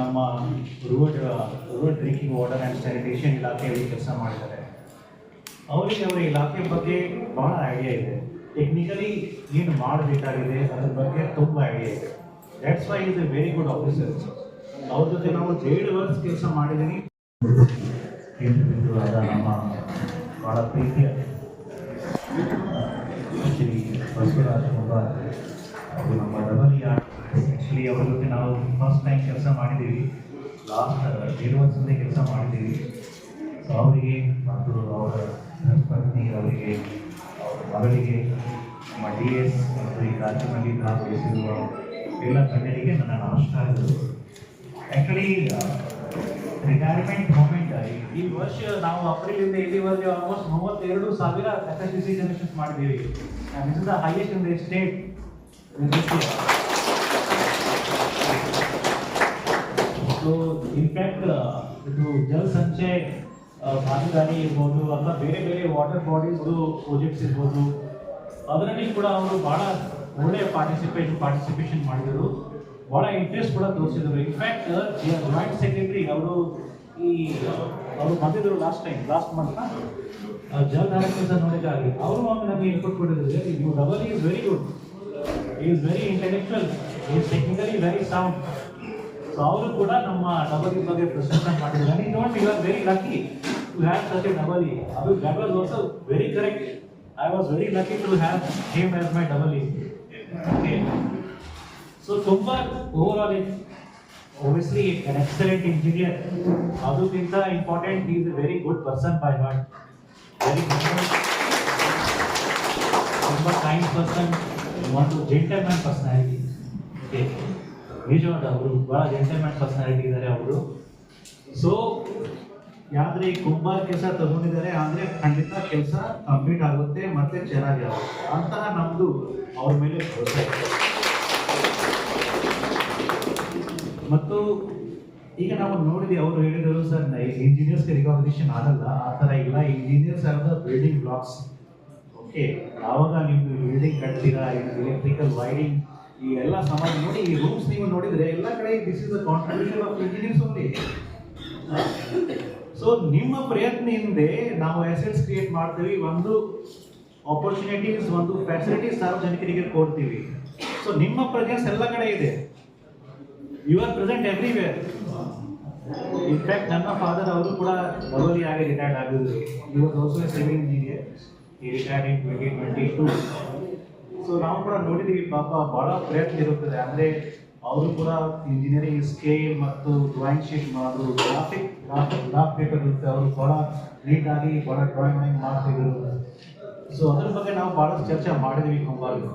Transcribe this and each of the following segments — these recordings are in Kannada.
ನಮ್ಮ road road drinking water and sanitation ಇಲಾಖೆಯಲ್ಲಿ ಕೆಲಸ ಮಾಡಿದ್ದಾರೆ. ಅವರಿಗೆ ಅವರ ಇಲಾಖೆ ಬಗ್ಗೆ ಭಾಳ ಐಡಿಯಾ ಇದೆ. ಟೆಕ್ನಿಕಲಿ ಏನು ಮಾಡಬೇಕಾಗಿದೆ, ಅದ್ರ ಬಗ್ಗೆ ತುಂಬ ಐಡಿಯಾ ಇದೆ. That's why is a very good officer ಅವ್ರ ಜೊತೆ ನಾವು ಏಳು ವರ್ಷ ಕೆಲಸ ಮಾಡಿದ್ದೀನಿ ಆದ ನಮ್ಮ ಭಾಳ ಪ್ರೀತಿಯ ಶ್ರೀ ಬಸವರಾಜ್ ಅವರು ನಮ್ಮ ಡಬಲ್ ಆ್ಯಕ್ಚುಲಿ ಅವ್ರ ಫಸ್ಟ್ ಟೈಮ್ ಕೆಲಸ ಮಾಡಿದ್ದೀವಿ. ಲಾಸ್ಟ್ ಏಳು ವರ್ಷದಿಂದ ಕೆಲಸ ಮಾಡಿದ್ದೀವಿ. ಸೊ ಅವರಿಗೆ ಮತ್ತು ಅವರ ಪತ್ನಿ ಅವರಿಗೆ, ಅವರ ಮಗಳಿಗೆ, ನಮ್ಮ ಡಿ ಎಸ್ ಮತ್ತು ಈ ರಾಜ್ಯದಲ್ಲಿ ಭಾಗವಹಿಸಿರುವ ಎಲ್ಲ ಗಣ್ಯರಿಗೆ ನನ್ನ ನಮಸ್ಕಾರಗಳು. ಆ್ಯಕ್ಚುಲಿ ರಿಟೈರ್ಮೆಂಟ್ ಮೂಮೆಂಟ್ ಈ ವರ್ಷ ನಾವು ಅಪ್ರಿಲಿಂದ ಇಲ್ಲಿವರೆಗೆ ಆಲ್ಮೋಸ್ಟ್ ಮೂವತ್ತೆರಡು ಸಾವಿರ S S C C connections ಮಾಡಿದ್ದೀವಿ. This is the highest in the state so in fact ಇದು ಜಲ್ ಸಂಚಯ್ ಭಾಗಿದಾನಿ ಇರ್ಬೋದು ಅಥವಾ ಬೇರೆ ಬೇರೆ ವಾಟರ್ ಬಾಡೀಸ್ದು ಪ್ರಾಜೆಕ್ಟ್ಸ್ ಇರ್ಬೋದು. ಅದರಲ್ಲಿ ಕೂಡ ಅವರು ಭಾಳ ಒಳ್ಳೆಯ ಪಾರ್ಟಿಸಿಪೇಟ್ ಪಾರ್ಟಿಸಿಪೇಷನ್ ಮಾಡಿದರು. ಭಾಳ ಇಂಟ್ರೆಸ್ಟ್ ಕೂಡ ತೋರಿಸಿದರು. ಇನ್ಫ್ಯಾಕ್ಟ್ ಜಾಯಿಂಟ್ ಸೆಕ್ರೆಟರಿ ಅವರು ಈ ಅವರು ಬಂದಿದ್ದರು last time last month Jal ಅಂತ ನೋಡಿದಾಗಿ ಅವರು ಆಮೇಲೆ ನಮಗೆ ಇನ್ಪುಟ್ ಕೊಟ್ಟಿದ್ರು you double is very good is very intellectual is technically very sound so ಅವರು ಕೂಡ ನಮ್ಮ ಡಬಲ್ ಬಗ್ಗೆ ಪ್ರಶಂಸೆ ಮಾಡಿದ್ದಾರೆ. ಈ note you are very lucky to have such a double E ಅದು that was also very correct I was very lucky to have him as my double E okay so ತುಂಬ overall obviously, an excellent engineer. ಅದಕ್ಕಿಂತ important is a very good person by heart very ತುಂಬ ಕೈಂಡ್ ಪರ್ಸನ್ ಒಂದು ಜೆಂಟಲ್ಮ್ಯಾನ್ ಪರ್ಸನಾಲಿಟಿ ಓಕೆ ನಿಜವಾದ ಅವರು ಬಹಳ ಜೆಂಟಲ್ಮ್ಯಾನ್ ಪರ್ಸನಾಲಿಟಿ ಇದ್ದಾರೆ ಅವರು. ಸೊ ಯಾವ್ದ್ರೆ ಈ ಕುಂಬಾರ್ ಕೆಲಸ ತಗೊಂಡಿದ್ದಾರೆ, ಅಂದ್ರೆ ಖಂಡಿತ ಕೆಲಸ ಕಂಪ್ಲೀಟ್ ಆಗುತ್ತೆ ಮತ್ತೆ ಚೆನ್ನಾಗಿ ಆಗುತ್ತೆ. ಅಂತಹ ನಮ್ದು ಅವ್ರ ಮೇಲೆ ಭರವಸೆ. ಮತ್ತು ಈಗ ನಾವು ನೋಡಿದ್ವಿ, ಅವರು ಹೇಳಿದರು, ಸರ್ ಇಂಜಿನಿಯರ್ಸ್ಗೆ ರಿಕಾಗ್ನಿಷನ್ ಆಗಲ್ಲ, ಆ ಥರ ಇಲ್ಲ. Engineers are building blocks okay ಯಾವಾಗ ನೀವು ಬಿಲ್ಡಿಂಗ್ ಕಟ್ತೀರಾ ಎಲೆಕ್ಟ್ರಿಕಲ್ ವೈರಿಂಗ್ ಈ ಎಲ್ಲ ಸಮಾಜ ನೋಡಿ, ಈ ರೂಮ್ಸ್ ನೀವು ನೋಡಿದ್ರೆ ಎಲ್ಲ ಕಡೆ this is the contribution of engineers only so ನಿಮ್ಮ ಪ್ರಯತ್ನದಿಂದ ನಾವು ಅಸೆಟ್ಸ್ ಕ್ರಿಯೇಟ್ ಮಾಡ್ತೀವಿ, ಒಂದು ಆಪರ್ಚುನಿಟೀಸ್ ಒಂದು ಫೆಸಿಲಿಟೀಸ್ ಸಾರ್ವಜನಿಕರಿಗೆ ಕೊಡ್ತೀವಿ. ಸೊ ನಿಮ್ಮ ಪ್ರೆಸೆನ್ಸ್ ಎಲ್ಲ ಕಡೆ ಇದೆ. You are present everywhere in fact ನನ್ನ ಫಾದರ್ ಅವರು ಕೂಡ ಬರೋಲಿ ಆಗಿ ರಿಟೈರ್ಡ್ ಆಗಿದ್ರು. ಇವತ್ತು ಸಿವಿಲ್ ಇಂಜಿನಿಯರ್ ಈ retired in twenty twenty two so ನಾವು ಕೂಡ ನೋಡಿದೀವಿ, ಪಾಪ ಬಹಳ ಪ್ರಯತ್ನ ಇರುತ್ತದೆ. ಅಂದ್ರೆ ಅವರು ಕೂಡ ಇಂಜಿನಿಯರಿಂಗ್ ಸ್ಕೇಲ್ ಮತ್ತು ಡ್ರಾಯಿಂಗ್ ಶೀಟ್ ಮಾಡೋದು ಗ್ರಾಫಿಕ್ ಗ್ರಾಫಿಕ್ ಗ್ರಾಫ್ ಪೇಪರ್ ಇರುತ್ತೆ. ಅವರು ಬಹಳ ನೀಟಾಗಿ ಬಹಳ ಡ್ರಾಯಿಂಗ್ ಮಾಡ್ತಿದ್ರು ಸೊ ಅದ್ರ ಬಗ್ಗೆ ನಾವು ಬಹಳ ಚರ್ಚೆ ಮಾಡಿದ್ವಿ ಕುಂಬಾರು.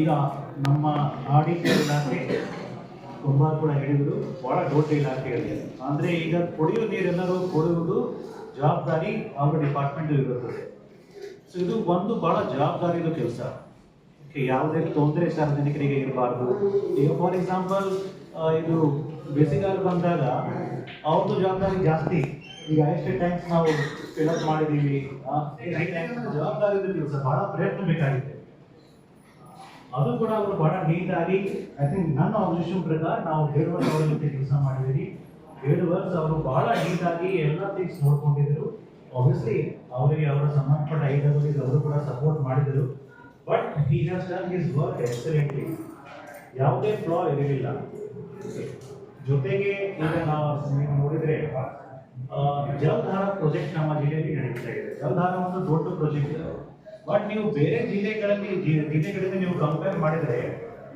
ಈಗ ನಮ್ಮ ಆಡಿಟರ್ ಇಲಾಖೆ ಕುಂಬಾರ್ ಕೂಡ ಹೇಳಿದ್ರು, ಬಹಳ ದೊಡ್ಡ ಇಲಾಖೆಯಲ್ಲಿ ಅಂದ್ರೆ ಈಗ ಕುಡಿಯುವ ನೀರೆಲ್ಲರೂ ಕೊಡುವುದು ಜವಾಬ್ದಾರಿ ಅವರ ಡಿಪಾರ್ಟ್ಮೆಂಟ್ ಇರುತ್ತದೆ. ಸೊ ಇದು ಒಂದು ಬಹಳ ಜವಾಬ್ದಾರಿದು ಕೆಲಸ. ಯಾವುದೇ ತೊಂದರೆ ಸಾರ್ವಜನಿಕರಿಗೆ ಇರಬಾರ್ದು. ಈಗ ಫಾರ್ ಎಕ್ಸಾಂಪಲ್ ಇದು ಬೇಸಿಗೆಗಾಲ ಬಂದಾಗ ಅವ್ರದ್ದು ಜವಾಬ್ದಾರಿ ಜಾಸ್ತಿ. ಈಗ ಎಷ್ಟು ಟ್ಯಾಂಕ್ಸ್ ನಾವು ಫಿಲಪ್ ಮಾಡಿದ್ದೀವಿ. ಜವಾಬ್ದಾರಿದು ಕೆಲಸ. ಬಹಳ ಪ್ರಯತ್ನ ಬೇಕಾಗಿದೆ ಅದು ಕೂಡ ಅವರು ಬಹಳ ನೀಟಾಗಿ ಐ ಥಿಂಕ್ ನನ್ನ ಆಬ್ಜೆಕ್ಷನ್ ಪ್ರಕಾರ ನಾವು ಎರಡು ವರ್ಷ ಅವರ ಜೊತೆ ಕೆಲಸ ಮಾಡಿದೀವಿ ಎರಡು ವರ್ಷ ಅವರು ಬಹಳ ನೀಟಾಗಿ ಎಲ್ಲ ಥಿಂಗ್ಸ್ ನೋಡ್ಕೊಂಡಿದ್ರು ಆಬ್ವಿಯಸ್ಲಿ ಅವರಿಗೆ ಅವರ ಸಂಬಂಧಪಟ್ಟ ಐ ಡಬ್ಲ್ಯೂಸ್ ಅವರು ಕೂಡ ಸಪೋರ್ಟ್ ಮಾಡಿದರು. But he has done his work excellently ಯಾವುದೇ ಫ್ಲಾ ಇರಲಿಲ್ಲ. ಜೊತೆಗೆ ಈಗ ನಾವು ನೀವು ನೋಡಿದರೆ ಜಲಧಾರ ಪ್ರಾಜೆಕ್ಟ್ ನಮ್ಮ ಜಿಲ್ಲೆಯಲ್ಲಿ ನಡೀತಾ ಇದೆ. ಜಲಧಾರ ಒಂದು ದೊಡ್ಡ ಪ್ರಾಜೆಕ್ಟ್ ಬಟ್ ನೀವು ಬೇರೆ ಜಿಲ್ಲೆಗಳಲ್ಲಿ ಜಿಲ್ಲೆಗಳಿಂದ ನೀವು ಕಂಪೇರ್ ಮಾಡಿದರೆ,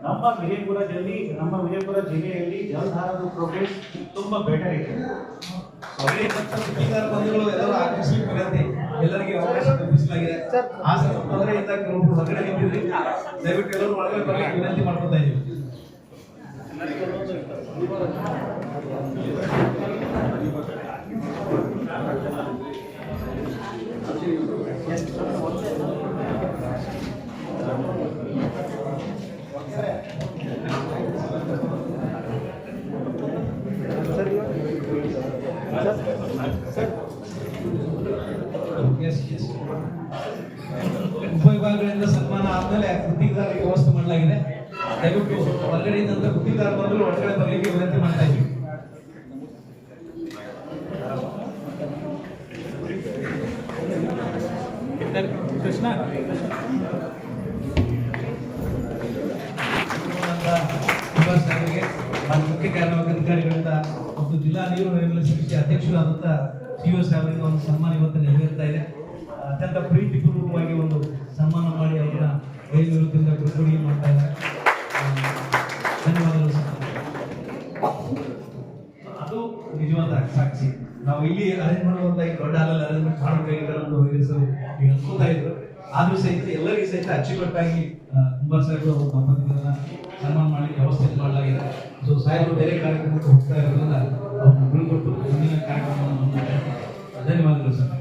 ನಮ್ಮ ವಿಜಯಪುರದಲ್ಲಿ ನಮ್ಮ ವಿಜಯಪುರ ಜಿಲ್ಲೆಯಲ್ಲಿ ಜಲಧಾರದ ಪ್ರೋಗ್ರೆಸ್ ತುಂಬಾ ಬೆಟರ್ ಇದೆ ತೊಂದರೆಯಿಂದ ಕೆಲವೊಬ್ರು ಹೊರಗಡೆ ದಯವಿಟ್ಟು ಎಲ್ಲರೂ ಒಳಗೆ ವಿನಂತಿ ಮಾಡ್ಕೊತಾ ಇದ್ದೀವಿ ಸನ್ಮಾನ ಆದ್ಮೇಲೆ ಗುತ್ತಿಗೆದಾರರಿಗೆ ವ್ಯವಸ್ಥೆ ಮಾಡಲಾಗಿದೆ. ದಯವಿಟ್ಟು ಹೊರಗಡೆ ಇದ್ದಂತ ಗುತ್ತಿಗೆದಾರ ಬಂದ್ರು ಒಳಗಡೆ ಬರಲಿಕ್ಕೆ ವಿನಂತಿ ಮಾಡ್ತಾ ಇದ್ವಿ ಕೃಷ್ಣ. ಹಾಗೂ ಮುಖ್ಯ ಕಾರ್ಯನಿರ್ವಹಣಾಧಿಕಾರಿಗಳಿಂದ ಮತ್ತು ಜಿಲ್ಲಾ ನೀರು ಸಮಿತಿ ಅಧ್ಯಕ್ಷರಾದಂತಹ ಸಿಒ ಅವರಿಗೆ ಒಂದು ಸನ್ಮಾನ ಇವತ್ತು ನೆರವೇರ್ತಾ ಇದೆ. ಅತ್ಯಂತ ಪ್ರೀತಿಪೂರ್ವಕವಾಗಿ ಒಂದು ಸನ್ಮಾನ ಮಾಡಿ ಅವರನ್ನ ವಿರುದ್ಧದಿಂದ ಬಿಡುಗಡೆ ಮಾಡ್ತಾ ಇದ್ದಾರೆ. ಧನ್ಯವಾದಗಳು ಅದು ನಿಜವಾದ ಸಾಕ್ಷಿ. ನಾವು ಇಲ್ಲಿ ಅರೇಂಜ್ ಮಾಡುವಂತ ಈ ದೊಡ್ಡ ಹಾಲಲ್ಲಿ ಅರೇಂಜ್ಮೆಂಟ್ ಮಾಡಬೇಕಾಗಿಲ್ಲ ಅಂತ ವೈರಸ್ಸರು ಈಗ ಅನ್ಕೋತಾ ಇದ್ರು. ಆದ್ರೂ ಸಹಿತ ಎಲ್ಲರಿಗೂ ಸಹಿತ ಅಚ್ಚುಕಟ್ಟಾಗಿ ತುಂಬಾ ಸಾಹೇಬರು ಅವರು ದಂಪತಿಗಳನ್ನ ಸನ್ಮಾನ ಮಾಡಿ ವ್ಯವಸ್ಥೆ ಮಾಡಲಾಗಿದೆ. ಸೊ ಸಾಹೇಬರು ಬೇರೆ ಕಾರ್ಯಕ್ರಮಕ್ಕೆ ಹೋಗ್ತಾ ಇರೋದ್ರಿಂದ ಅವ್ರನ್ನ ಮುಂದಿನ ಕಾರ್ಯಕ್ರಮವನ್ನು ಧನ್ಯವಾದಗಳು ಸರ್.